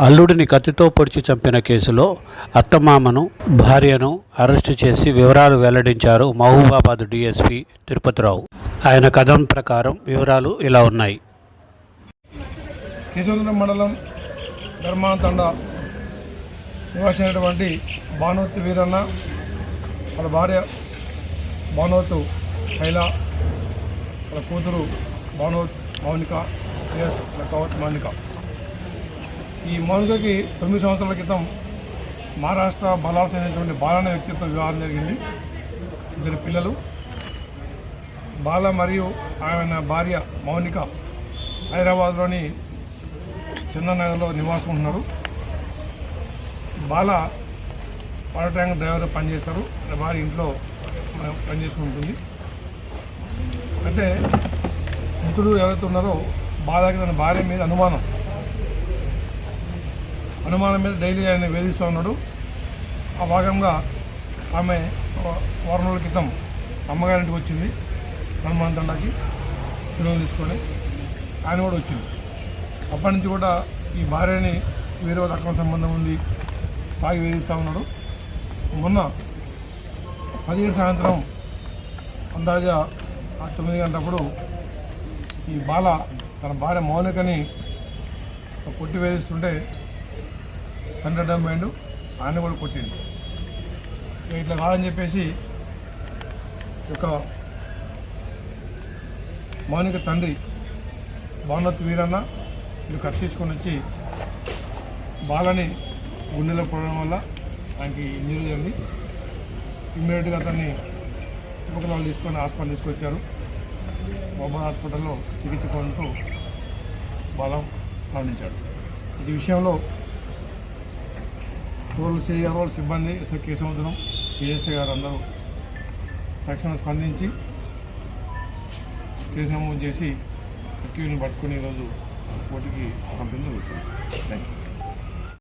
అల్లుడిని కత్తితో పొడిచి చంపిన కేసులో అత్తమామను భార్యను అరెస్టు చేసి వివరాలు వెల్లడించారు మహబూబాబాద్ డీఎస్పీ తిరుపతిరావు. ఆయన కథం ప్రకారం వివరాలు ఇలా ఉన్నాయి. కేశవరం మండలం ధర్మాంతండ నివాసమైనటువంటి భానువతి వీరన్న వాళ్ళ భార్య భానువతు శైల వాళ్ళ కూతురు భానువత్ మౌనిక ఎస్ మౌనిక. ఈ మౌనికకి తొమ్మిది సంవత్సరాల క్రితం మహారాష్ట్ర బలాస్ అనేటువంటి బాలన అనే వ్యక్తితో వివాహం జరిగింది. ఇద్దరు పిల్లలు. బాల మరియు ఆయన భార్య మౌనిక హైదరాబాద్లోని చందనగర్లో నివాసం ఉంటున్నారు బాల వాటర్ ట్యాంక్ డ్రైవర్ పనిచేస్తారు. వారి ఇంట్లో పనిచేసుకుంటుంది అంటే మిత్రుడు ఎవరైతే ఉన్నారో బాలకి తన భార్య మీద అనుమానం. అనుమానం మీద డైలీ ఆయన వేధిస్తూ ఉన్నాడు. ఆ భాగంగా ఆమె వారం రోజుల క్రితం అమ్మగారింటికి వచ్చింది. హనుమాన్ తండాకి పిల్లలు తీసుకొని ఆయన కూడా వచ్చింది అప్పటి నుంచి కూడా ఈ భార్యని వేరే వాళ్ళ అక్రమ సంబంధం ఉంది తాగి వేధిస్తూ ఉన్నాడు. మొన్న పదిహేడు సాయంత్రం అందాజా తొమ్మిది గంటప్పుడు ఈ బాల తన భార్య మౌనికని కొట్టి వేధిస్తుంటే తండ్రి పోయిండు ఆయన కూడా కొట్టిండు. ఇట్లా కాదని చెప్పేసి ఒక మౌనిక తండ్రి భానువత్ వీరన్న వీళ్ళు కట్ తీసుకొని వచ్చి బాలని గుండెలో పడడం వల్ల ఆయనకి ఇంజరీ జరిగింది. ఇమ్మీడియట్గా అతన్ని చుట్టుపక్కల వాళ్ళు తీసుకొని హాస్పిటల్ తీసుకొచ్చారు. మొబైల్ హాస్పిటల్లో చికిత్స పొందుతూ బలం మరణించాడు. ఈ విషయంలో టోల్ సిఐ సిబ్బంది ఎస్ఐ కేశవంతరం పిఎస్ఐ గారు అందరూ తక్షణం స్పందించి కేసు నమోదు చేసి అక్యూని పట్టుకుని ఈరోజు కోర్టుకి పంపించడం జరుగుతుంది. Thank you